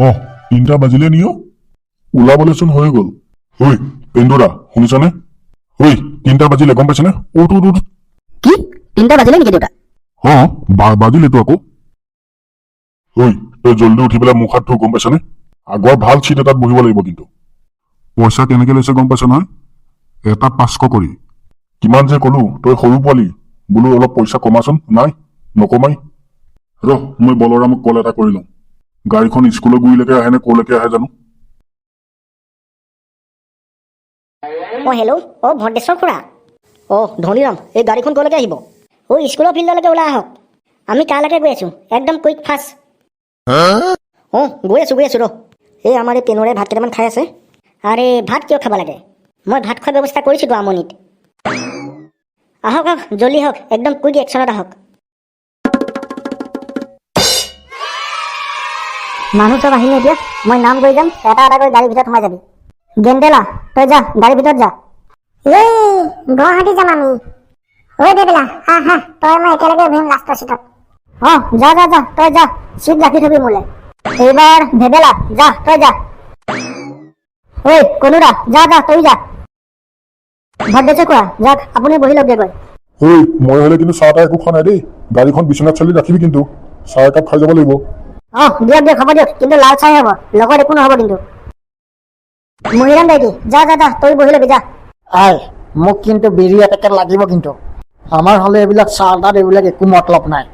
অ তিনিটা বাজিলে নিও। ওলাবলেচোন হৈ গ'ল। ঐ পেন্দুৰা শুনিছনে? ঐ তিনিটা বাজিলে গম পাইছেনে? উঠ উঠ উঠ। কি? তিনিটা বাজিলে নেকি দেউতা? অ বাজিলেতো আকৌ। ঐ তই জল্দি উঠি পেলাই মুখ হাত ধুই গম পাইছনে? আগৰ ভাল চিট এটাত বহিব লাগিব কিন্তু। পইচা কেনেকে লৈছে গম পাইছ নহয়? এটা পাঁচশ কৰি। কিমান যে কলো তই সৰু পোৱালি। বোলো অলপ পইচা কমাচোন নাই নকমাই। ৰ মই বলৰামক কল এটা কৰি লওঁ। গাড়ীখন স্কুলৰ গুৰিলৈকে আহে নে ক'লৈকে আহে জানো? অ হেল্ল' অ ভদ্ৰেশ্বৰ খুৰা। অ ধনীৰাম, এই গাড়ীখন ক'লৈকে আহিব। অ স্কুলৰ ফিল্ডলৈকে ওলাই আহক। আমি তালৈকে গৈ আছো, একদম কুইক ফাষ্ট। অ গৈ আছো গৈ আছো ৰ এই আমাৰ এই পেনৰে ভাত কেইটামান খাই আছে। আৰে, ভাত কিয় খাব লাগে? মই ভাত খোৱাৰ ব্যৱস্থা কৰিছোতো আমনিত। আহক আহক, জল্দি আহক, একদম কুইক একশ্যনত আহক। মানুহ চব আহিলে এতিয়া মই নাম কৰি যাম এটা এটা কৰি গাড়ীৰ ভিতৰত সোমাই যাবি। গেণ্ডেলা তই যা গাড়ীৰ ভিতৰত যা। এই গুৱাহাটী যাম আমি। ঐ দেবেলা হা হা তই মই একেলগে বহিম লাষ্টৰ চিটত অ যা যা যা তই যা চিট ৰাখি থবি মোলে। এইবাৰ ভেবেলা যা তই যা। ঐ কনুৰা যা যা তই যা। ভদ্ৰেশ্বৰ কোৱা যাক আপুনি বহি লওকগে গৈ ঐ মই হ'লে কিন্তু চাহ তাহ একো খোৱা নাই দেই। গাড়ীখন বিচনাত চালি ৰাখিবি কিন্তু। চাহ একাপ খাই যাব লাগিব। অ দিয়ক দিয়ক হ'ব দিয়ক কিন্তু লাল চাই হ'ব লগত একো নহ'ব কিন্তু। মহিৰাম দাইটি যা যা যা তই বহি ল'বি যা। আই মোক কিন্তু বিড়ি এপেকেট লাগিব কিন্তু। আমাৰ হ'লে এইবিলাক চাহ তাত এইবিলাক একো মতলব নাই।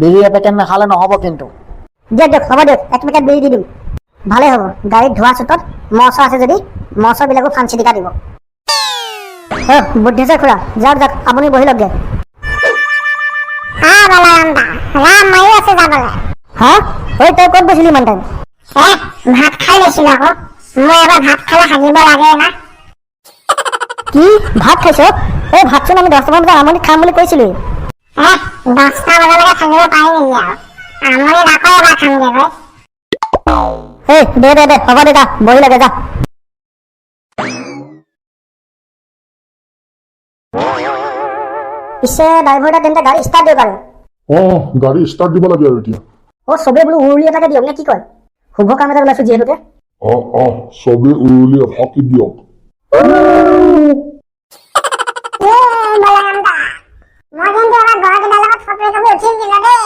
বিড়ি এপেকেট নাখালে নহ'ব কিন্তু। দিয়ক দিয়ক হ'ব দিয়ক। এক পেকেট বেৰি দি দিম। ভালে হ'ব। গাড়ীত ধোৱা চোতত মহ চহ আছে যদি মহ চহবিলাকো ফাঞ্চি টিকা দিব। অ বুদ্ধেশ্বৰ খুৰা। যাওক যাওক আপুনি বহি লওকগে ৰাম আছো যাবলৈ। হা ঐ তই ক'ত গৈছিলি ইমান টাইম এ ভাত খাই লৈছিলো আকৌ মই এবাৰ ভাত খালে সাজিব লাগে না। কি? ভাত খাইছ? এই ভাতচোন আমি দহটামান বজাত আমনি খাম বুলি কৈছিলোৱেই এ দহটা বজালৈকে থাকিব পাৰি নেকি আৰু? আমনি নকৰে এবাৰ খামগে গৈ। এই দে দে দে হ'ব দে যা বহি লাগে যা। পিছে ড্ৰাইভাৰ তেন্তে গাড়ী ষ্টাৰ্ট দিয়ক আৰু অ গাড়ী ষ্টাৰ্ট দিব লাগে আৰু এতিয়া। অ চবেই বোলো উৰুলি এটাকে দিয়ক নে কি কয়? শুভ কাম এটা ওলাইছো যিহেতুকে। অ অ উৰুলি দিয়ক। গড়কেইটাৰ লগত ফটো একপি উঠিম কিন্তু দেই।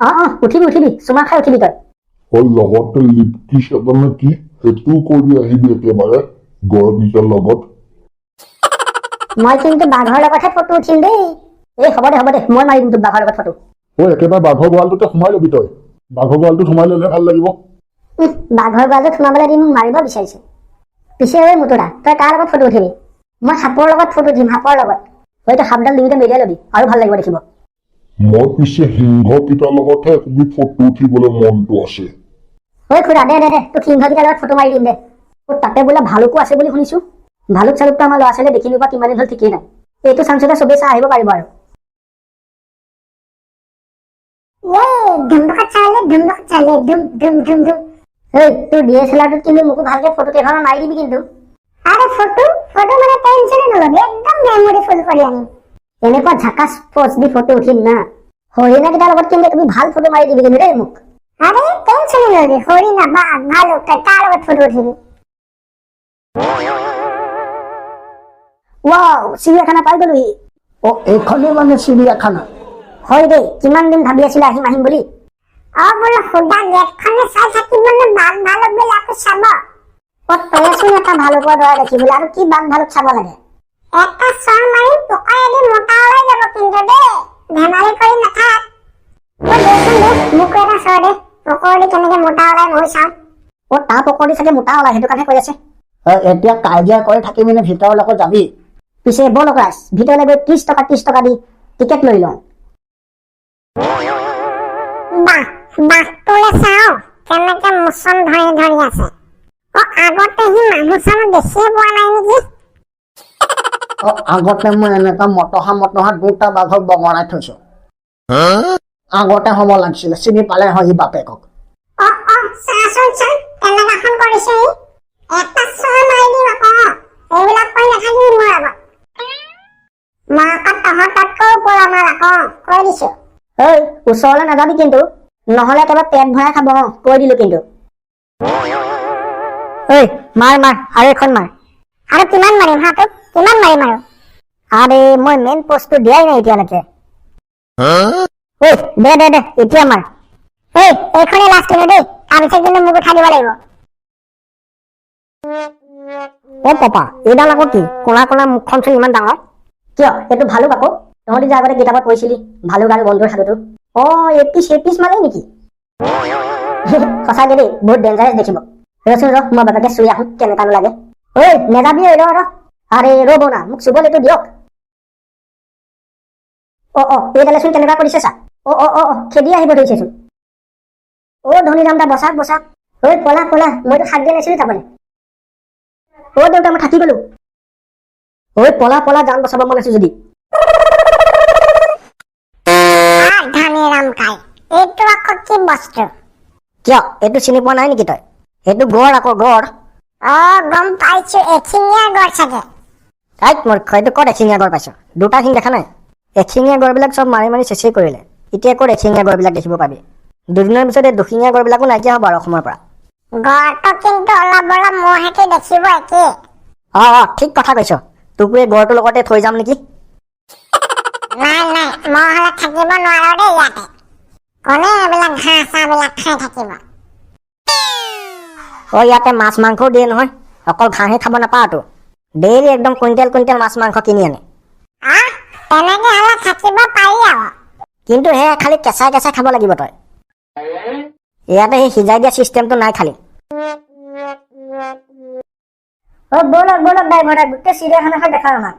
অ অ উঠিবি উঠিবি চুমা খাই উঠিবি তই। অ লগতে লিপকিছ এটা নে কি সেইটোও কৰি আহিবি একেবাৰে গড়কেইটাৰ লগত। মই কিন্তু বাঘৰ লগতহে ফটো উঠিম দেই। এই হ'ব দে হ'ব দে মই মাৰিম তোক বাঘৰ লগত ফটো। ঐ একেবাৰে বাঘৰ গঁৰালটোতে সোমাই ল'বি তই। বাঘৰ গঁৰালটোত সোমাই ল'লে ভালো লাগিব। বাঘৰ গঁৰালটোত সোমাবলৈ দি মোক মাৰিব বিচাৰিছে। পিছে ঐ মুতুৰা তই কাৰ লগত ফটো উঠিবি? মই সাপৰ লগত ফটো উঠিম সাপৰ লগত। হয়তো সাপডাল দুয়োটা মেৰিয়াই ল'বি আৰু ভালো লাগিব দেখিব। মই পিছে সিংহকেইটাৰ লগতহে তুমি ফটো উঠিবলৈ মনটো আছে। ঐ খুৰা দে দে দে তোক সিংহকেইটাৰ লগত ফটো মাৰি দিম দে। অ, তাতে বোলে ভালুকো আছে বুলি শুনিছো। ভালুক চালুকটো আমাৰ ল'ৰা ছোৱালীয়ে দেখি নোপোৱা কিমান দিন হ'ল ঠিকেই নাই। এইটো চান্সতে চবেই চাই আহিব পাৰিব আৰু। এই ধুমডুকাত চালে ধুমডুকাত চালে ধুম ধুম ধুম ধুম। ঐ তোৰ ডি এছ এল কিন্তু মোকো ভালকে ফটো মাৰি দিবি কিন্তু। আরে ফটো ফটো মানে টেনশনে নলবি একদম মেমোরি ফুল এনেকুৱা ঝাকাচ পজ দি ফটো উঠিম না। লগত কিন্তু তুমি ভালো ফটো মাৰি দিবি কিন্তু দেই মোক আরে টেনশনে নলবি হরিণা বাঘ ভালুক তই তাৰ লগত ফটো উঠিবি। ৱাও চিৰিয়াখানা পাই গলোহি অ এইখনেই মানে চিৰিয়াখানা হয় দেই কিমান দিন ভাবি আছিলে আহিম আহিম বুলি? অ বোলো সুদা গেটখনে চাই থাকিবনে বাঘ ভালুক বিলাকো চাব? অ তইচোন এটা ভালুকৰ দৰে দেখিবলৈ আৰু কি বাঘ ভালুক চাব লাগে? এটা চৰ মাৰি পকায়েদি মোটা ওলাই যাব কিন্তু দেই ধেমালি কৰি নাথাক। অ দেচোন দে মোকো এটা চৰ দে পকৰদি কেনেকে মোটা ওলাই ময়ো চাওঁ। অ তাৰ পকৰি চাগে মোটা ওলাই সেইটো কাৰণে কৈ আছে। অ, এতিয়া কাজিয়া কৰি থাকিবি নে ভিতৰলৈকে যাবি? পিছে ব'ল ৰাজ ভিতৰলৈ গৈ ত্ৰিছ টকা ত্ৰিছ টকা দি টিকেট লৈ লওঁ। বাঘটোলে চাওঁ কেনেকে মোচন ধৰি ধৰি আছে। অ আগতে সি মানুহ চানুহ দেখিয়ে পোৱা নাই নেকি? অ আগতে মই এনেকুৱা মটহা মটহা দুটা বাঘক বগৰাই থৈছো। আগতে হ'ব লাগিছিলে চিনি পালে হয় সি বাপেকক। অ অ চাচোন চাই কেনেকাখন কৰিছে ই এটা চৰ মাৰি দিম আকৌ এইবিলাক কৰি নাথাকিবি মোৰ আগত। মই আকৌ তহঁততকৈ ওপৰৰ মাল আকৌ কৈ দিছো। ঐ ওচৰলৈ নাযাবি কিন্তু। নহ'লে একেবাৰে পেট ভৰাই খাব অ, কৈ দিলো কিন্তু। ঐ মাৰ মাৰ আৰু এখন মাৰ। আৰু কিমান মাৰিম হা তোক? কিমান মাৰিম আৰু? আৰে মই মেইন পষ্টটো দিয়াই নাই এতিয়ালৈকে। ঐ দে দে দে এতিয়া মাৰ। এই এইখনেই লাষ্ট কিন্তু দেই। তাৰপিছত কিন্তু মোক উঠাই দিব লাগিব। অ পাপা এইডাল আকৌ কি? কোলা কোলা মুখখন চোন ইমান ডাঙৰ। কিয়? এইটো ভালুক আকৌ। তহঁতি যে আগতে কিতাপত পঢ়িছিলি ভালুক আৰু বন্ধুৰ সাধুটো। অ এপিচ এপিচ মানে নেকি? সঁচাকে দেই বহুত ডেঞ্জাৰাছ দেখিব। ৰচোন ৰ মই বাপেকে চুই আহোঁ কেনেকানো লাগে ঐ নেযাবি ঐ ৰ ৰ আৰে ৰ'ব না মোক চুবলৈতো দিয়ক। অ অ এইডালে চোন কেনেকুৱা কৰিছে চা। অ অ অ খেদি আহিব ধৰিছেচোন অ ধনীৰাম দা বচাক বচাক ঐ পলা পলা মইতো শাক দিয়া নাছিলো তাৰমানে। অ দেউতা মই থাকি গলো। ঐ পলা পলা যান বচাব মন আছে যদি আহ ধনীৰাম কাই এইটো বস্তু কিয়? এইটো চিনি পোৱা নাই নেকি তই? এইটো গড় আকৌ গড়। অ গম পাইছো এশিঙীয়া গড় চাগে। তাইক মূৰ্খ এইটো ক'ত এশিঙীয়া গড় পাইছ? দুটা শিং দেখা নাই? এশিঙীয়া গড়বিলাক চব মাৰি মাৰি চেচেই কৰিলে। এতিয়া ক'ত এশিঙীয়া গড়বিলাক দেখিব পাবি? দুদিনৰ পিছত এই দুশিঙীয়া গড়বিলাকো নাইকিয়া হ'ব আৰু অসমৰ পৰা। গড়টো কিন্তু অলপ অলপ মোহেতি দেখিব একেই। অ অ ঠিক কথা কৈছ। তোকো এই গড়টোৰ লগতে থৈ যাম নেকি? নাই নাই মই হলে থাকিব নোৱাৰো দেই ইয়াতে। এইবিলাক ঘাঁহ চাহবিলাক খাই থাকিব অ ইয়াতে মাছ মাংসও দিয়ে নহয়। অকল ঘাঁহে খাব নাপাওতো ডেইলি একদম কুইণ্টেল কুইণ্টেল মাছ মাংস কিনি আনে। কিন্তু সেয়া খালি কেঁচাই কেঁচাই খাব লাগিব তই। ইয়াতে সেই সিজাই দিয়া চিষ্টেমটো নাই খালি। ব'লক ব'লক ড্ৰাইভাৰ গোটেই চিৰিয়াখানাখন দেখাও আমাক।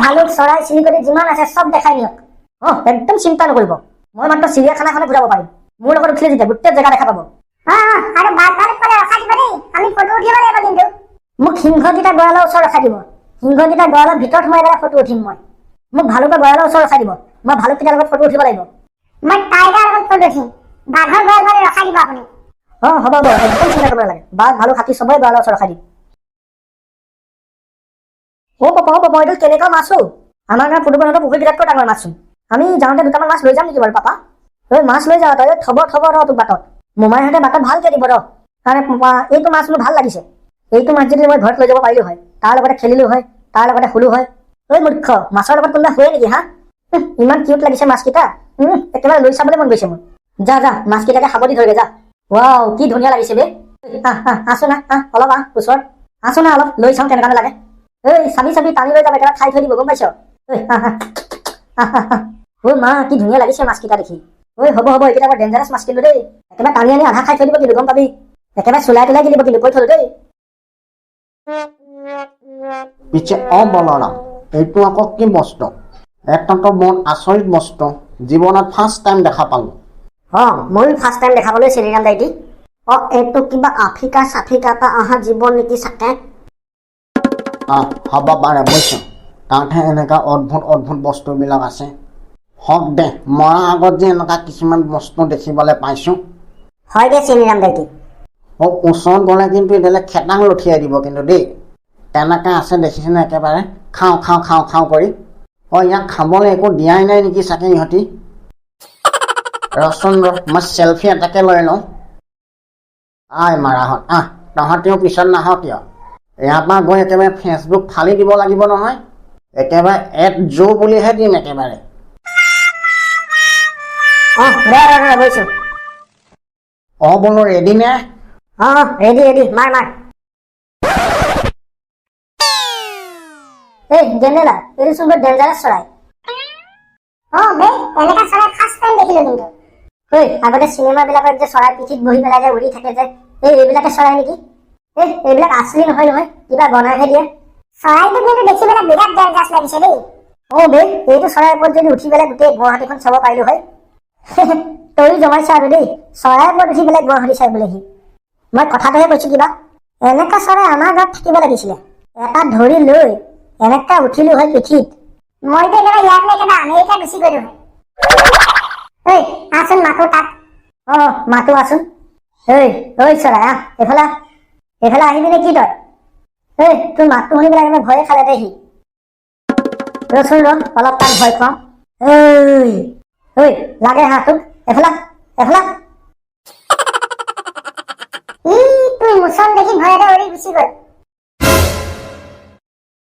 ভালুক চৰাই চিৰিকটি যিমান আছে চব দেখাই নিয়ক। অ একদম চিন্তা নকৰিব। মই মাত্ৰ চিৰিয়াখানাখনে ঘূৰাব পাৰিম। মোৰ লগত উঠিলে যেতিয়া গোটেই জেগা দেখা পাব। মোক সিংহকেইটা গঁড়ালৰ ওচৰত ৰখাই দিব। সিংহকেইটা গঁড়ালৰ ভিতৰত সোমাই পেলাই ফটো উঠিম মই। মোক ভালুকৰ গঁড়ালৰ ওচৰত ৰখাই দিব। মই ভালুককেইটাৰ লগত ফটো উঠিব লাগিব। মই টাইগাৰ লগত ফটো উঠিম। বাঘৰ গড় গড়ে ৰখাই দিব আপুনি। অ হ'ব হ'ব একদম চিন্তা কৰিব নালাগে। বাঘ ভালুক হাতী গঁড়ালৰ ওচৰত ৰখাই দিম। অ পাপা এইটো কেনেকুৱা মাছ আমাৰ গাঁৱৰ ফুটবলহঁতৰ পুখুৰীকেইটাতকৈ ডাঙৰ মাছচোন আমি যাওঁতে দুটামান মাছ লৈ যাম নেকি বাৰু পাপা? ঐ মাছ লৈ যাওঁ তই থব থব ৰ তোক বাটত। মোমাইহঁতে বাটত ভালকে দিব ৰ। কাৰণে পাপা এইটো মাছ মোৰ ভালো লাগিছে। এইটো মাছ যদি মই ঘৰত লৈ যাব পাৰিলো হয় তাৰ লগতে খেলিলো হয় তাৰ লগতে শুলো হয়। ঐ মূৰ্খ মাছৰ লগত কোনোবা শুৱে নেকি হা? ইমান কিউট লাগিছে মাছকেইটা। একেবাৰে লৈ চাবলৈ মন গৈছে মোৰ। যা যা মাছকেইটাকে খাব দি ধৰগে যা। ৱাও কি ধুনীয়া লাগিছে বে। আহ আহ না আহ অলপ আহ ওচৰত। আছো না অলপ লৈ চাওঁ কেনেকুৱা লাগে ঐ চাবি চাবি টানি লৈ যাব একেবাৰে খাই থৈ দিব গম পাইছ? ঐ আহ, আহ। ঐ মা কি ধুনীয়া লাগিছে মাছকেইটা দেখি। ঐ হ'ব হ'ব এইকেইটা বৰ ডেঞ্জাৰাছ মাছ কিন্তু দেই। একেবাৰে টানি আনি আধা খাই থৈ দিব কিন্তু গম পাবি? একেবাৰে চুলাই তুলাই দি দিব কিন্তু কৈ থলো দেই। পিছে অ বলৰাম এইটো আকৌ কি বস্তু এটাতো বৰ আচৰিত বস্তু জীৱনত ফাৰ্ষ্ট টাইম দেখা পালোঁ। অ ময়ো ফাৰ্ষ্ট টাইম দেখাবলৈ চিৰিয়ান ডাইটি। অ এইটো কিবা আফ্ৰিকা চাফ্ৰিকাৰ পৰা অহা জীৱ নেকি চাগে? আহ হ'ব পাৰে বুজিছোঁ। তাতহে এনেকুৱা অদ্ভুত অদ্ভুত বস্তুবিলাক আছে। হওক দে মৰাৰ আগত যে এনেকুৱা কিছুমান বস্তু দেখিবলৈ পাইছোঁ। হয় দে চিৰিয়ান ডাইটি অ ওচৰত গ'লে কিন্তু এতিয়ালৈ খেতাং লঠিয়াই দিব কিন্তু দেই। তেনেকৈ আছে দেখিছেনে একেবাৰে? খাওঁ খাওঁ খাওঁ খাওঁ কৰি। অ ইয়াক খাবলৈ একো দিয়াই নাই নেকি চাগে ইহঁতি? ৰচোন ৰ মই চেলফি এটাকে লৈ লওঁ। আই মাৰাহঁত আহ তহঁতেও পিছত নাহ কিয়? ইয়াৰ পৰা গৈ একেবাৰে ফেচবুক ফালি দিব লাগিব নহয়। একেবাৰে এড জো বুলিহে দিম একেবাৰে। অ ৰ ৰ ৰ গৈছো। অ বোলো ৰেডি নে? অ ৰেডি ৰেডি মাৰ মাৰ। এই জেনেলা এইটো চোন বৰ ডেঞ্জাৰাছ চৰাই। অ বে এনেকা চৰাই ফাৰ্ষ্ট টাইম দেখিলো কিন্তু। ঐ আগতে চিনেমা বিলাকত যে চৰাই পিঠিত বহি পেলাই যে উৰি থাকে যে এই এইবিলাকে চৰাই নেকি? এই এইবিলাক আচলি নহয় নহয় কিবা বনাইহে দিয়ে। চৰাইটো কিন্তু দেখি পেলাই বিৰাট ডেঞ্জাছ লাগিছে দেই। অ বে এইটো চৰাইৰ ওপৰত যদি উঠি পেলাই গোটেই গুৱাহাটীখন চাব পাৰিলো হয়। তয়ো জমাইছা আৰু দেই চৰাইৰ ওপৰত উঠি পেলাই গুৱাহাটী চাই বোলেহি মই কথাটোহে কৈছো কিবা এনেকা চৰাই আমাৰ গাঁৱত থাকিব লাগিছিলে। এটা ধৰি লৈ এনেকা উঠিলো হয় পিঠিত। মইতো একেবাৰে ইয়াত নে একেবাৰে আমেৰিকা গুচি গলো হয়। ঐ আচোন মাথো তাত অ মাতো আছোন ঐ ঐ চৰাই আহ এইফালে। এইফালে আহিবি নে কি তই? ঐ তোৰ মাতটো শুনি পেলাই একেবাৰে ভয়ে খালে দেহি ৰচোন ৰ অলপ তাক ভয় খুৱাওঁ। ঐ ঐ লাগে হা তোক। এফালা এফালে। ই দেখি ভয়তে উৰি গুচি গ'ল।